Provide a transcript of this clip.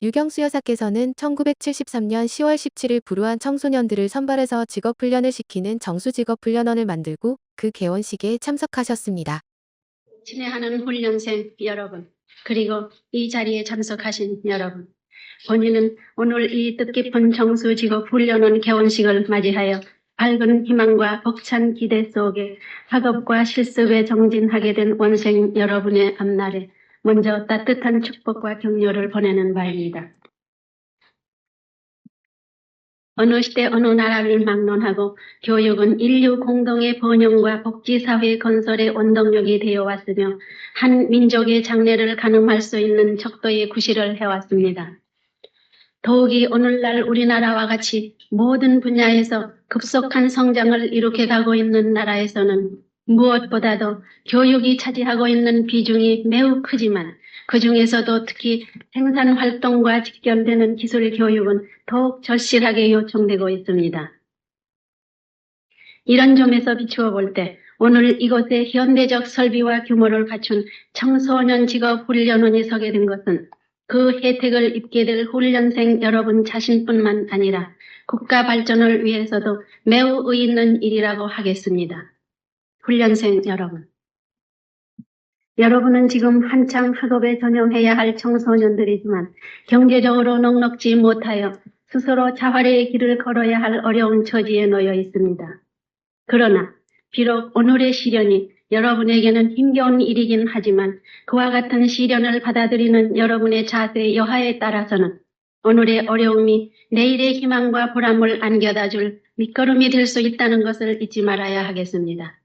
유경수 여사께서는 1973년 10월 17일 불우한 청소년들을 선발해서 직업훈련을 시키는 정수직업훈련원을 만들고 그 개원식에 참석하셨습니다. 친애하는 훈련생 여러분, 그리고 이 자리에 참석하신 여러분, 본인은 오늘 이 뜻깊은 정수직업훈련원 개원식을 맞이하여 밝은 희망과 벅찬 기대 속에 학업과 실습에 정진하게 된 원생 여러분의 앞날에 먼저 따뜻한 축복과 격려를 보내는 바입니다. 어느 시대 어느 나라를 막론하고 교육은 인류 공동의 번영과 복지사회 건설의 원동력이 되어 왔으며 한 민족의 장래를 가늠할 수 있는 척도의 구실을 해왔습니다. 더욱이 오늘날 우리나라와 같이 모든 분야에서 급속한 성장을 이룩해 가고 있는 나라에서는 무엇보다도 교육이 차지하고 있는 비중이 매우 크지만 그 중에서도 특히 생산 활동과 직결되는 기술 교육은 더욱 절실하게 요청되고 있습니다. 이런 점에서 비추어 볼 때 오늘 이곳에 현대적 설비와 규모를 갖춘 청소년 직업 훈련원이 서게 된 것은 그 혜택을 입게 될 훈련생 여러분 자신뿐만 아니라 국가 발전을 위해서도 매우 의의 있는 일이라고 하겠습니다. 훈련생 여러분. 여러분은 지금 한창 학업에 전념해야 할 청소년들이지만 경제적으로 넉넉지 못하여 스스로 자활의 길을 걸어야 할 어려운 처지에 놓여 있습니다. 그러나 비록 오늘의 시련이 여러분에게는 힘겨운 일이긴 하지만 그와 같은 시련을 받아들이는 여러분의 자세 여하에 따라서는 오늘의 어려움이 내일의 희망과 보람을 안겨다 줄 밑거름이 될 수 있다는 것을 잊지 말아야 하겠습니다.